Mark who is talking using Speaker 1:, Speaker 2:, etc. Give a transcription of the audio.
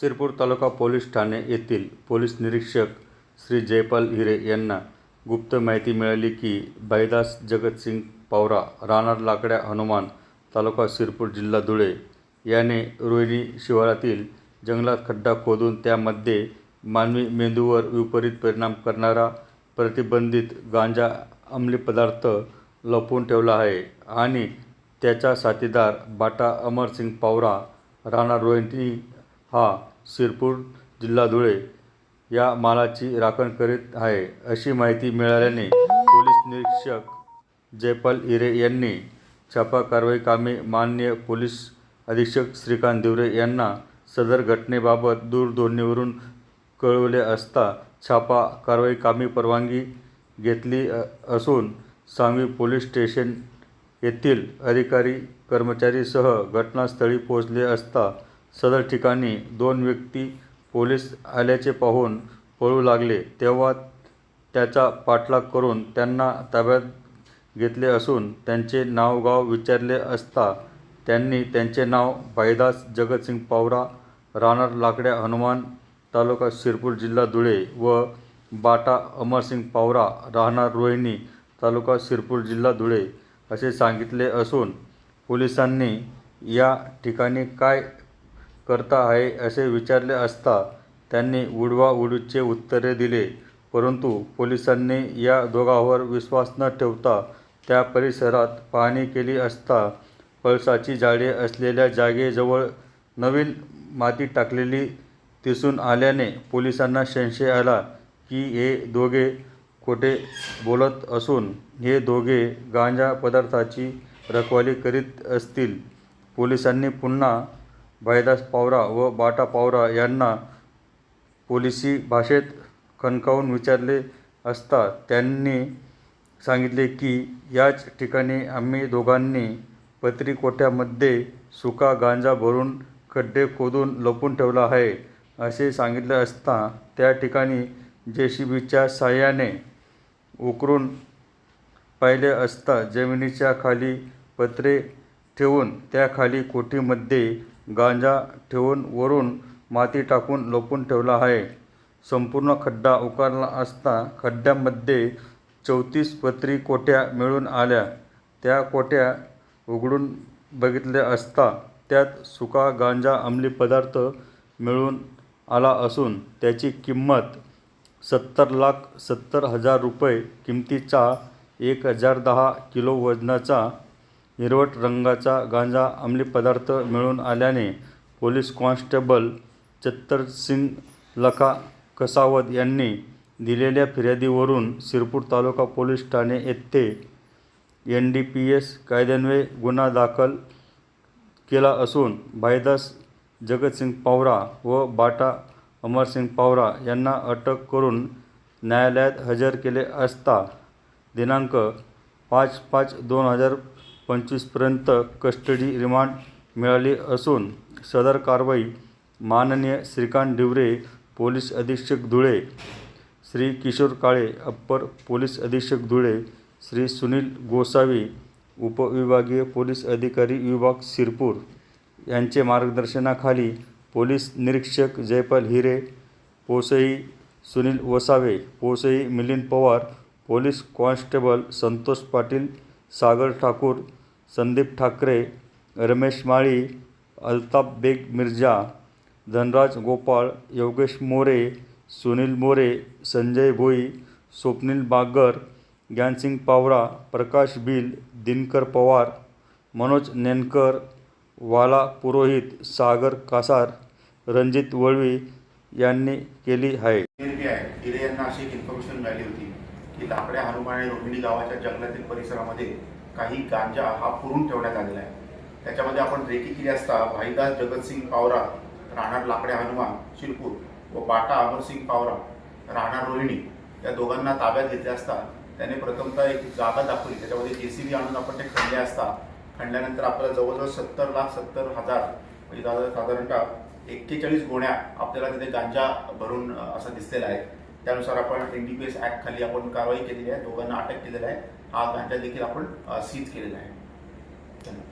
Speaker 1: शिरपूर तालुका पोलीस ठाणे येथील पोलीस निरीक्षक श्री जयपाल हिरे यांना गुप्त माहिती मिळाली की भाईदास जगतसिंग पावरा राहणार लाकड्या हनुमान तालुका शिरपूर जिल्हा धुळे याने रोहिणी शिवारातील जंगलात खड्डा खोदून त्यामध्ये मानवी मेंदूवर विपरीत परिणाम करणारा प्रतिबंधित गांजा अंमली पदार्थ लपवून ठेवला आहे आणि त्याचा साथीदार बाटा अमरसिंग पावरा राणा रोहिणी हा शिरपूर जिल्हा धुळे या मालाची राखण करीत आहे. अशी माहिती मिळाल्याने पोलीस निरीक्षक जयपाल इरे यांनी छापा कारवाई कामे माननीय पोलीस अधीक्षक श्रीकांत दिवरे यांना सदर घटनेबाबत दूरध्वनीवरून कळवले असता छापा कारवाई कामी परवानगी घेतली असून सांगवी पोलीस स्टेशन येथील अधिकारी कर्मचारीसह घटनास्थळी पोहोचले असता सदर ठिकाणी दोन व्यक्ती पोलीस आल्याचे पाहून पळू लागले. तेव्हा त्याचा पाठलाग करून त्यांना ताब्यात घेतले असून त्यांचे नावगाव विचारले असता त्यांनी त्यांचे नाव भाईदास जगतसिंग पावरा राहणार लाकड्या हनुमान तालुका शिरपूर जिल्हा धुळे व बाटा अमरसिंग पावरा राहणार रोहिणी तालुका शिरपूर जिल्हा धुळे असे सांगितले असून पोलिसांनी या ठिकाणी काय करता आहे असे विचारले असता त्यांनी उडवाउडवीचे उत्तरे दिले. परंतु पोलिसांनी या दोघांवर विश्वास न ठेवता त्या परिसरात पाहणी केली असता पळसाची झाडे असलेल्या जागेजवळ नवीन माती टाकलेली दिसून आल्याने पोलिसांना संशय आला की हे दोघे खोटे बोलत असून हे दोघे गांजा पदार्थाची रखवाली करीत असतील. पोलिसांनी पुन्हा भाईदास पावरा व बाटा पावरा यांना पोलिसी भाषेत खणकावून विचारले असता त्यांनी सांगितले की याच ठिकाणी आम्ही दोघांनी पत्री कोठ्यामध्ये सुका गांजा भरून खड्डे खोदून लपून ठेवला आहे असे सांगितले असता त्या ठिकाणी जे सी बीच्या साह्याने उकरून पाहिले असता जमिनीच्या खाली पत्रे ठेवून त्याखाली कोठीमध्ये गांजा ठेवून वरून माती टाकून लोपून ठेवला आहे. संपूर्ण खड्डा उकारला असता खड्ड्यामध्ये चौतीस पत्री कोठ्या मिळून आल्या. त्या कोठ्या उघडून बघितले असता त्यात सुका गांजा अंमली पदार्थ मिळून आला असून त्याची किंमत सत्तर लाख सत्तर हजार रुपये किमतीचा एक हजार दहा किलो वजनाचा हिरवट रंगाचा गांजा अंमली पदार्थ मिळून आल्याने पोलीस कॉन्स्टेबल चत्तरसिंग लखा कसावत यांनी दिलेल्या फिर्यादीवरून शिरपूर तालुका पोलीस ठाणे येथे एन डी पी एस कायद्यान्वये गुन्हा दाखल केला असून भाईदास जगतसिंग पावरा व बाटा अमरसिंग पावरा यांना अटक करून न्यायालयात हजर केले असता दिनांक पाच पाच दोन हजार पंचवीसपर्यंत कस्टडी रिमांड मिळाली असून सदर कारवाई माननीय श्रीकांत डिवरे पोलीस अधीक्षक धुळे श्री किशोर काळे अप्पर पोलीस अधीक्षक धुळे श्री सुनील गोसावी उपविभागीय पोलीस अधिकारी विभाग सिरपूर यांचे मार्गदर्शनाखाली पोलीस निरीक्षक जयपाल हिरे पोसई सुनील वसावे पोसई मिलिंद पवार पोलीस कॉन्स्टेबल संतोष पाटील सागर ठाकूर संदीप ठाकरे रमेश माळी अल्ताफ बेग मिर्जा धनराज गोपाळ योगेश मोरे सुनील मोरे संजय भोई स्वप्नील बागर ज्ञानसिंग पावरा प्रकाश बिल दिनकर पवार मनोज नेनकर वाला पुरोहित सागर कासार रणजित वळवी यांनी केली आहे.
Speaker 2: निर्णय यांना अशी एक इन्फॉर्मेशन मिळाली होती की लाकड्या हनुमान आणि रोहिणी गावाच्या जंगलातील परिसरामध्ये काही गांजा हा पुरून ठेवण्यात आलेला आहे. त्याच्यामध्ये आपण रेकी केली असता भाईदास जगतसिंग पावरा राहणार लाकडे हनुमान शिरपूर व बाटा अमरसिंग पावरा राहणार रोहिणी या दोघांना ताब्यात घेतले असता त्याने प्रथमतः एक जागा दाखवली. त्याच्यामध्ये जे सी बी आणून आपण ते खणले असता खणल्यानंतर आपल्याला जवळजवळ सत्तर लाख सत्तर हजार म्हणजे साधारण- साधारणतः एक्केचाळीस गोण्या आपल्याला तिथे गांजा भरून असा असं दिसलेला आहे. त्यानुसार आपण N D P S act खाली आपण कारवाई केलेली आहे. दोघांना अटक केलेली आहे. हा घंटा देखील आपण सीज केलेला आहे धन्यवाद.